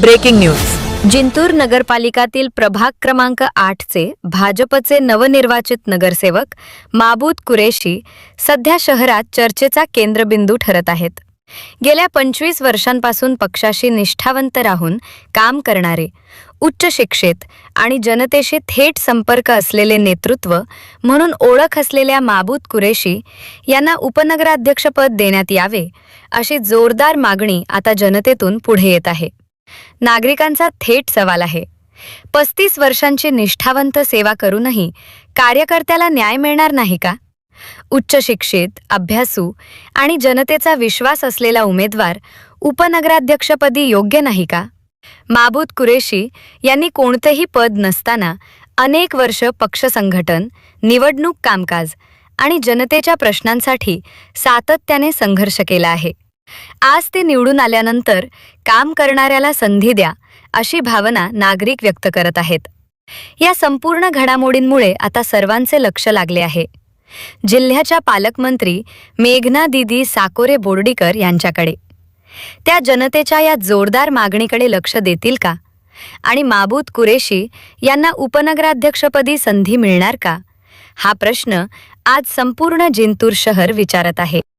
Breaking news. Jintur नगरपालिकातील प्रभाग क्रमांक आठचे भाजपचे नवनिर्वाचित नगरसेवक माबूद कुरेशी सध्या शहरात चर्चेचा केंद्रबिंदू ठरत आहेत. गेल्या पंचवीस वर्षांपासून पक्षाशी निष्ठावंत राहून काम करणारे उच्च शिक्षित आणि जनतेशी थेट संपर्क असलेले नेतृत्व म्हणून ओळख असलेल्या माबूद कुरेशी यांना उपनगराध्यक्षपद देण्यात यावे अशी जोरदार मागणी आता जनतेतून पुढे येत आहे. नागरिकांचा थेट सवाल आहे. पस्तीस वर्षांची निष्ठावंत सेवा करूनही कार्यकर्त्याला न्याय मिळणार नाही का? उच्च शिक्षित अभ्यासू आणि जनतेचा विश्वास असलेला उमेदवार उपनगराध्यक्षपदी योग्य नाही का? माबूद कुरेशी यांनी कोणतेही पद नसताना अनेक वर्ष पक्ष संघटन निवडणूक कामकाज आणि जनतेच्या प्रश्नांसाठी सातत्याने संघर्ष केला आहे. आज ते निवडून आल्यानंतर काम करणाऱ्याला संधी द्या अशी भावना नागरिक व्यक्त करत आहेत. या संपूर्ण घडामोडींमुळे आता सर्वांचे लक्ष लागले आहे. जिल्ह्याच्या पालकमंत्री मेघना दिदी साकोरे बोर्डीकर यांच्याकडे. त्या जनतेच्या या जोरदार मागणीकडे लक्ष देतील का? आणि माबूद कुरेशी यांना उपनगराध्यक्षपदी संधी मिळणार का? हा प्रश्न आज संपूर्ण जिंतूर शहर विचारत आहे.